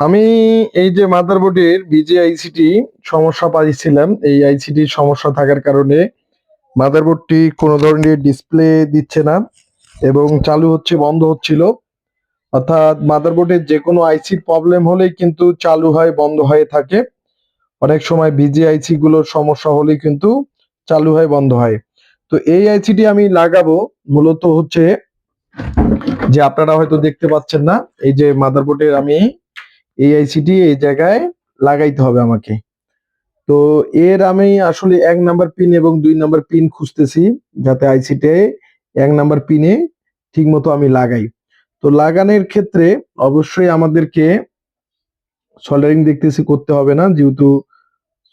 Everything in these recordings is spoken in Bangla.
আমি এই যে মাদারবোর্ডের বিজে আইসিটি সমস্যা পাইছিলাম, এই আইসিটির সমস্যা থাকার কারণে মাদারবোর্ডটি কোনো ধরনের ডিসপ্লে দিচ্ছে না এবং চালু হচ্ছে, বন্ধ হচ্ছিল। অর্থাৎ মাদারবোর্ডের যে কোনো আইসির প্রবলেম হলেই কিন্তু চালু হয়, বন্ধ হয়ে থাকে। অনেক সময় বিজে আইসি গুলোর সমস্যা হলেই কিন্তু চালু হয়, বন্ধ হয়। তো এই আইসিটি আমি লাগাবো, মূলত হচ্ছে যে আপনারা হয়তো দেখতে পাচ্ছেন না, এই যে মাদারবোর্ডের আমি এই আইসিটি এই জায়গায় লাগাইতে হবে আমাকে। তো এর আমি আসলে এক নাম্বার পিন এবং দুই নাম্বার পিন খুঁজতেছি, যাতে আইসিতে এক নাম্বার পিনে ঠিক মতো আমি লাগাই। তো লাগানোর ক্ষেত্রে অবশ্যই আমাদেরকে সোল্ডারিং দেখতেছি করতে হবে না, যেহেতু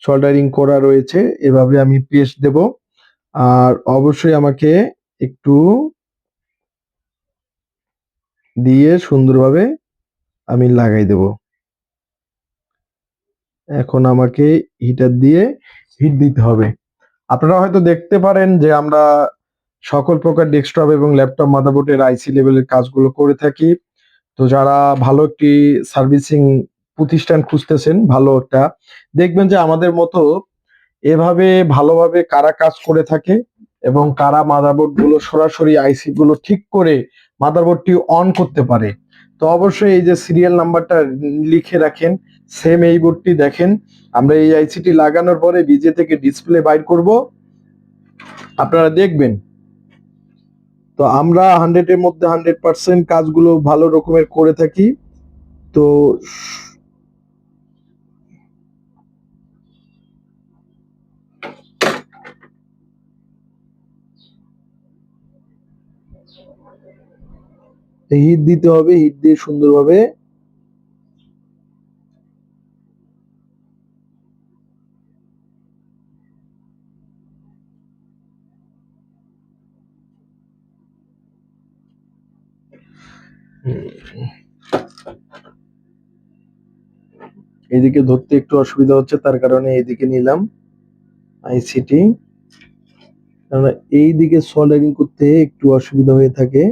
সোল্ডারিং করা রয়েছে, এভাবে আমি পেস্ট দেব। আর অবশ্যই আমাকে একটু দিয়ে সুন্দরভাবে আমি লাগাই দেব। এখন আমাকে হিটার দিয়ে হিট দিতে হবে। আপনারা হয়তো দেখতে পারেন যে আমরা সকল প্রকার ডেস্কটপ এবং ল্যাপটপ মাদারবোর্ডের আইসি লেভেলের কাজগুলো করে থাকি। তো যারা ভালো একটি সার্ভিসিং প্রতিষ্ঠান খুঁজতেছেন, ভালো একটা, দেখবেন যে আমাদের মতো এভাবে ভালোভাবে কারা কাজ করে থাকে এবং কারা মাদারবোর্ডগুলো সরাসরি আইসি গুলো ঠিক করে মাদারবোর্ডটি অন করতে পারে। তো অবশ্যই এই যে সিরিয়াল নাম্বারটা লিখে রাখেন সেম এই বোর্ডটি দেখেন। আমরা এই আইসিটি লাগানোর পরে বিজে থেকে ডিসপ্লে বাইর করব। আপনারা দেখবেন। তো আমরা হান্ড্রেডের মধ্যে হান্ড্রেড পার্সেন্ট কাজগুলো ভালো রকমের করে থাকি। তো হিট দিতে হবে হিট দিয়ে সুন্দরভাবে এদিকে ধরতে একটু অসুবিধা হচ্ছে, তার কারণে এদিকে নিলাম আইসিটি কারণ এই দিকে সোল্ডারিং করতে একটু অসুবিধা হয়ে থাকে।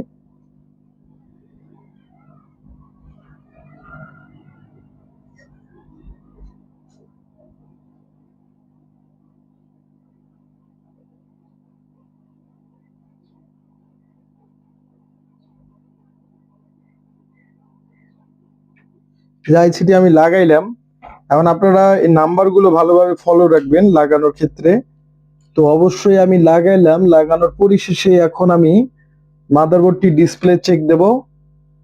আইসিটি আমি লাগাইলাম। এখন আপনারা এই নাম্বারগুলো ভালোভাবে ফলো রাখবেন লাগানোর ক্ষেত্রে। তো অবশ্যই আমি লাগাইলাম। লাগানোর পরিশেষে এখন আমি মাদারবোর্ডটি ডিসপ্লে চেক দেব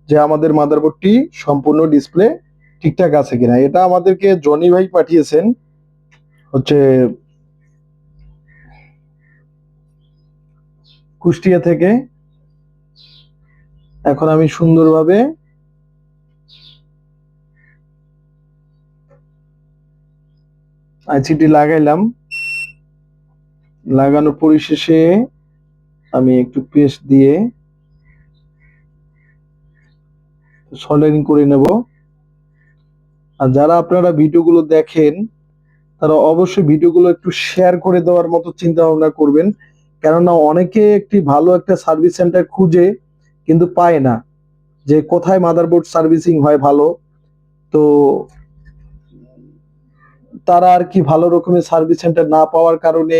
যে আমাদের মাদারবোর্ডটি সম্পূর্ণ ডিসপ্লে ঠিকঠাক আছে কিনা। এটা আমাদেরকে জনি ভাই পাঠিয়েছেন। হচ্ছে কুষ্টিয়া থেকে। এখন আমি সুন্দরভাবে আইসিটি লাগাইলাম। লাগানোর পরিশেষে আমি একটু পেস্ট দিয়ে সল্ডারিং করে নেব। আর যারা আপনারা ভিডিওগুলো দেখেন, তারা অবশ্যই ভিডিওগুলো একটু শেয়ার করে দেওয়ার মতো চিন্তা ভাবনা করবেন। কেননা অনেকে একটি ভালো একটা সার্ভিস সেন্টার খুঁজে কিন্তু পায় না যে কোথায় মাদারবোর্ড সার্ভিসিং হয় ভালো। তো তারা আর কি ভালো রকমের সার্ভিস সেন্টার না পাওয়ার কারণে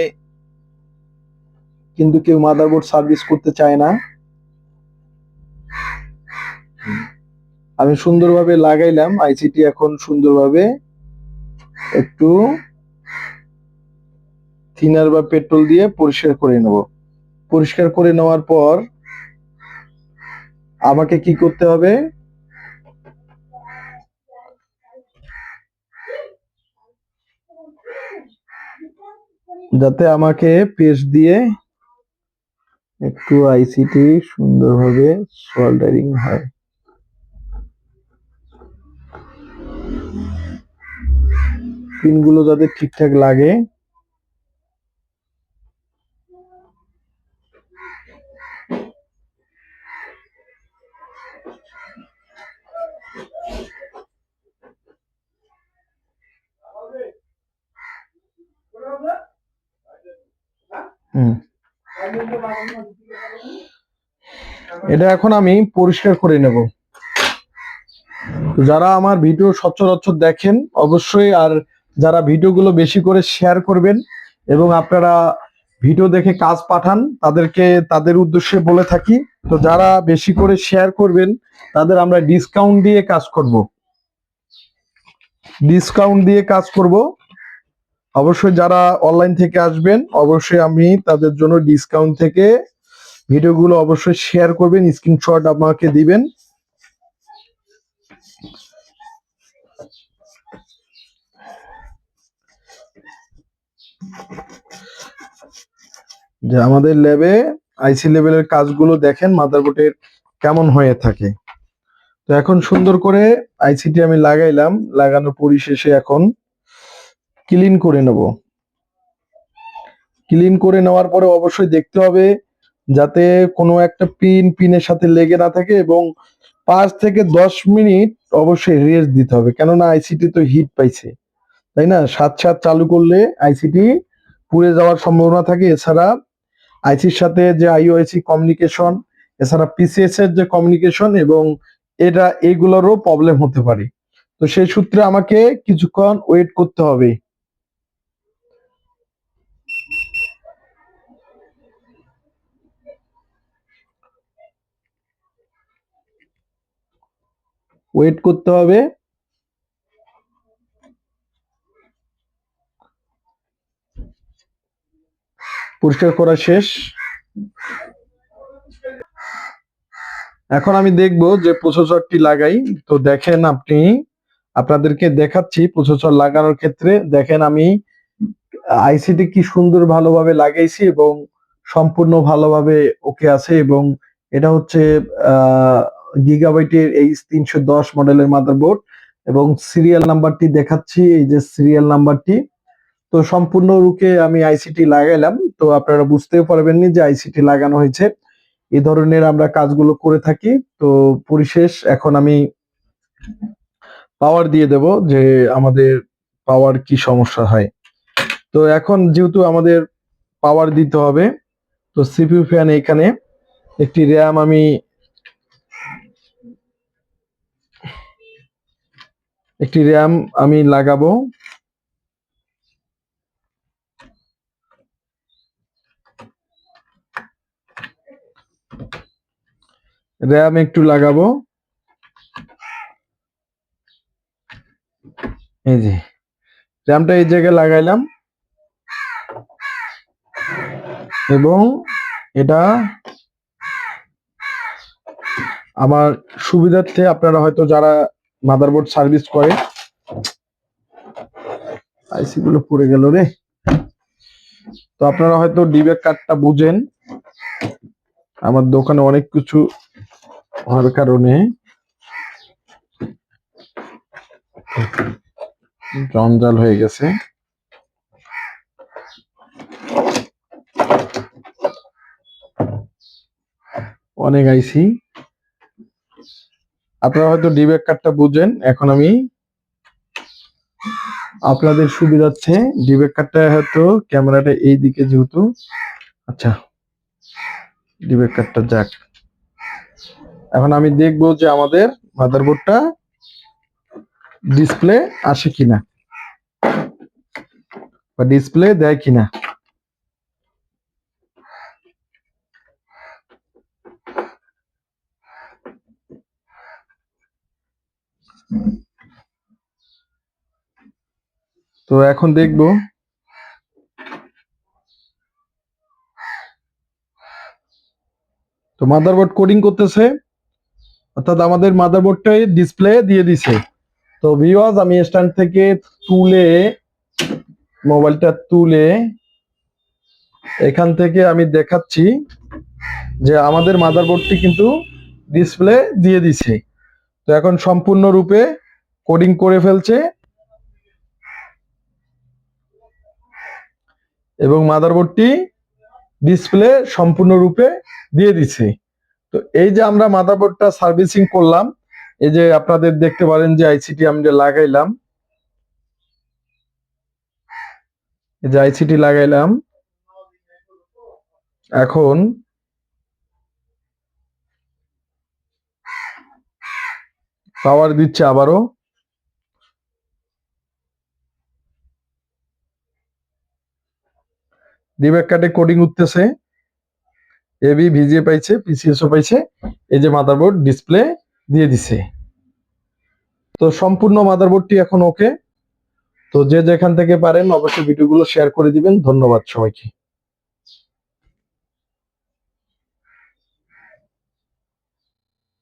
কিন্তু কেউ মাদারবোর্ড সার্ভিস করতে চায় না। আমি সুন্দরভাবে লাগাইলাম আইসিটি এখন সুন্দরভাবে একটু থিনার বা পেট্রোল দিয়ে পরিষ্কার করে নেব। পরিষ্কার করে নেওয়ার পর আমাকে কি করতে হবে? যাতে আমাকে পেস্ট দিয়ে একটু আইসিটি সুন্দরভাবে সোল্ডারিং হয়। পিনগুলো যাতে ঠিকঠাক লাগে হুম। এটা এখন আমি পরিষ্কার করে নেব। যারা আমার ভিডিও সচরাচর দেখেন, অবশ্যই আর যারা ভিডিওগুলো বেশি করে শেয়ার করবেন এবং আপনারা ভিডিও দেখে কাজ পাঠান, তাদেরকে, তাদের উদ্দেশ্যে বলে থাকি, তো যারা বেশি করে শেয়ার করবেন, তাদের আমরা ডিসকাউন্ট দিয়ে কাজ করব। ডিসকাউন্ট দিয়ে কাজ করব। অবশ্যই যারা অনলাইন থেকে আসবেন, অবশ্যই আমি তাদের জন্য ডিসকাউন্ট থেকে ভিডিওগুলো অবশ্যই শেয়ার করবেন স্ক্রিনশট আমাকে দিবেন। যে আমাদের ল্যাবে আইসি লেভেলের কাজগুলো দেখেন মাদারবোর্ডের কেমন হয়ে থাকে। তো এখন সুন্দর করে আইসিটি আমি লাগাইলাম, লাগানোর পরিশেষে এখন ক্লিন করে নেব। ক্লিন করে নেওয়ার পরে অবশ্যই দেখতে হবে যাতে কোনো একটা পিন পিনের সাথে লেগে না থাকে এবং পাঁচ থেকে দশ মিনিট অবশ্যই রেস্ট দিতে হবে। কেননা আইসিটি তো হিট পাইছে, তাই না? সাত সাত চালু করলে আইসিটি পুড়ে যাওয়ার সম্ভাবনা থাকে। এছাড়া আইসির সাথে যে আইওআইসি কমিউনিকেশন এছাড়া পিসিএস এর যে কমিউনিকেশন এবং এটা এইগুলোরও প্রবলেম হতে পারে। তো সেই সূত্রে আমাকে কিছুক্ষণ ওয়েট করতে হবে। ওয়েট করতে হবে। পরিষ্কার করা শেষ। এখন আমি দেখব যে প্রসেসরটি লাগাই। তো দেখেন আপনি, আপনাদেরকে দেখাচ্ছি প্রসেসর লাগানোর ক্ষেত্রে। দেখেন আমি আইসিটি কি সুন্দর ভালোভাবে লাগাইছি এবং সম্পূর্ণ ভালোভাবে ওকে আছে এবং এটা হচ্ছে গিগাবাইটের এইচ তিনশো দশ মডেলের মাদারবোর্ড এবং সিরিয়াল নাম্বারটি দেখাচ্ছি, এই যে সিরিয়াল নাম্বারটি। তো সম্পূর্ণ রূপে আমি আইসিটি লাগাইলাম, তো আপনারা বুঝতেও পারবেননি যে আইসিটি লাগানো হয়েছে। এই ধরনের আমরা কাজগুলো করে থাকি, তো পরিশেষ এখন আমি পাওয়ার দিয়ে দেব যে আমাদের পাওয়ার কি সমস্যা হয়। তো এখন যেহেতু আমাদের পাওয়ার দিতে হবে, তো সিপিইউ ফ্যান এখানে একটি র্যাম আমি একটি র্যাম আমি লাগাবো। র্যাম একটু লাগাবো। এই যে, র্যামটা এই জায়গায় লাগাইলাম। এবং এটা আমার সুবিধার্থে আপনারা হয়তো যারা মাদারবোর্ড সার্ভিস করে। আইসি গুলো পড়ে গেল রে। তো আপনারা হয়তো ডিবেক কার্ডটা বুঝেন। আমার দোকানে অনেক কিছু হওয়ার কারণে জঞ্জাল হয়ে গেছে। অনেক আইসি আপনারা হয়তো ডিবেক কার্ডটা বুঝেন। এখন আমি আপনাদের সুবিধার্থে ডিবেক কার্ডটা হয়তো ক্যামেরাটা এই দিকে যেহেতু। আচ্ছা ডিবেক কার্ডটা যাক। এখন আমি দেখব যে আমাদের মাদারবোর্ডটা ডিসপ্লে আসে কিনা বা ডিসপ্লে দেয় কিনা। তো এখন দেখব। তো মাদারবোর্ড কোডিং করতেছে। অর্থাৎ আমাদের মাদারবোর্ডটাই ডিসপ্লে দিয়ে দিছে। তো ভিওয়াজ আমি স্ট্যান্ড থেকে তুলে মোবাইলটা তুলে, এখান থেকে আমি দেখাচ্ছি যে আমাদের মাদারবোর্ডটি কিন্তু ডিসপ্লে দিয়ে দিছে। এখন সম্পূর্ণরূপে কোডিং করে ফেলছে। এবং মাদারবোর্ডটি ডিসপ্লে সম্পূর্ণরূপে দিয়ে দিছে তো এই যে আমরা মাদারবোর্ডটা সার্ভিসিং করলাম, এই যে আপনাদের দেখতে পারেন যে আইসিটি আমি যে লাগাইলাম, এই যে আইসিটি লাগাইলাম, এখন পাওয়ার দিচ্ছে আবারও। ডিব্যাক কার্ডে কোডিং উঠতেছে। এবি ভিজিএ পাইছে পিসিএসও পাইছে। এই যে মাদারবোর্ড ডিসপ্লে দিয়ে দিছে। তো সম্পূর্ণ মাদারবোর্ডটি এখন ওকে তো যে যেখান থেকে পারেন অবশ্যই ভিডিওগুলো শেয়ার করে দিবেন। ধন্যবাদ সবাইকে।